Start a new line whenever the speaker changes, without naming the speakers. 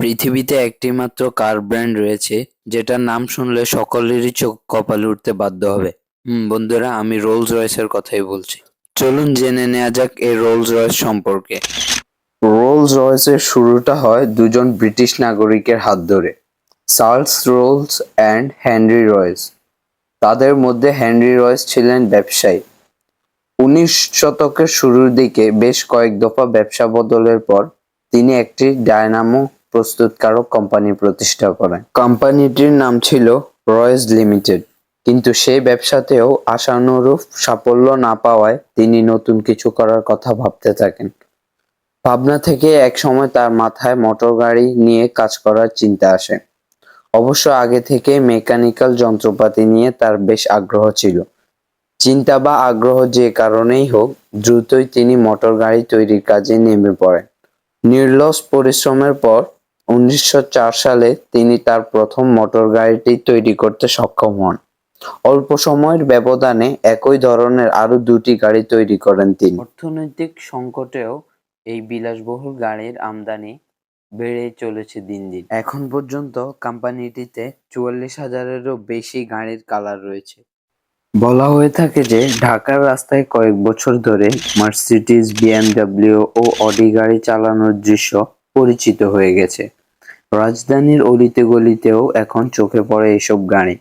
পৃথিবীতে একটিমাত্র কার ব্র্যান্ড রয়েছে, যেটার নাম শুনলে সকলেরই চোখ কপালে উঠতে বাধ্য হবে। হুম, বন্ধুরা, আমি রোলস রয়েসের কথাই বলছি। চলুন জেনে নেওয়া যাক এই রোলস রয়েস সম্পর্কে। রোলস রয়েসের শুরুটা হয় দুজন ব্রিটিশ নাগরিকের হাত ধরে, Charles Rolls and Henry Royce তাদের মধ্যে হেনরি রয়েস ছিলেন ব্যবসায়ী। উনিশ শতকের শুরুর দিকে বেশ কয়েক দফা ব্যবসা বদলের পর তিনি একটি ডায়নামো প্রস্তুতকারক কোম্পানি প্রতিষ্ঠা করেন কোম্পানিটির নাম ছিল রয়েস লিমিটেড কিন্তু সেই ব্যবসাতেও আশানুরূপ সাফল্য না পাওয়ায় তিনি নতুন কিছু করার কথা ভাবতে থাকেন। ভাবনা থেকে এক সময় তার মাথায় মোটর গাড়ি নিয়ে কাজ করার চিন্তা আসে। অবশ্য আগে থেকে মেকানিক্যাল যন্ত্রপাতি নিয়ে তার বেশ আগ্রহ ছিল। চিন্তা বা আগ্রহ যে কারণেই হোক, দ্রুতই তিনি মোটর গাড়ি তৈরির কাজে নেমে পড়েন। নির্লস পরিশ্রমের পর উনিশশো চার সালে তিনি তার প্রথম মোটর গাড়িটি তৈরি করতে সক্ষম হন। অল্প সময়ের ব্যবধানে একই ধরনের আরও দুটি গাড়ি তৈরি করেন তিনি। অর্থনৈতিক সংকটেও এই বিলাসবহুল গাড়ির আমদানি বেড়ে চলেছে দিন দিন। এখন পর্যন্ত কোম্পানিটিতে চুয়াল্লিশ হাজারেরও বেশি গাড়ির কালার রয়েছে। বলা হয়ে থাকে যে ঢাকার রাস্তায় কয়েক বছর ধরে মার্সিডিজ, বিএমডাব্লিউ ও অডি গাড়ি চালানোর দৃশ্য পরিচিত হয়ে গেছে। রাজধানীর অলিতে গলিতেও এখন চোখে পড়ে এসব গাড়ি।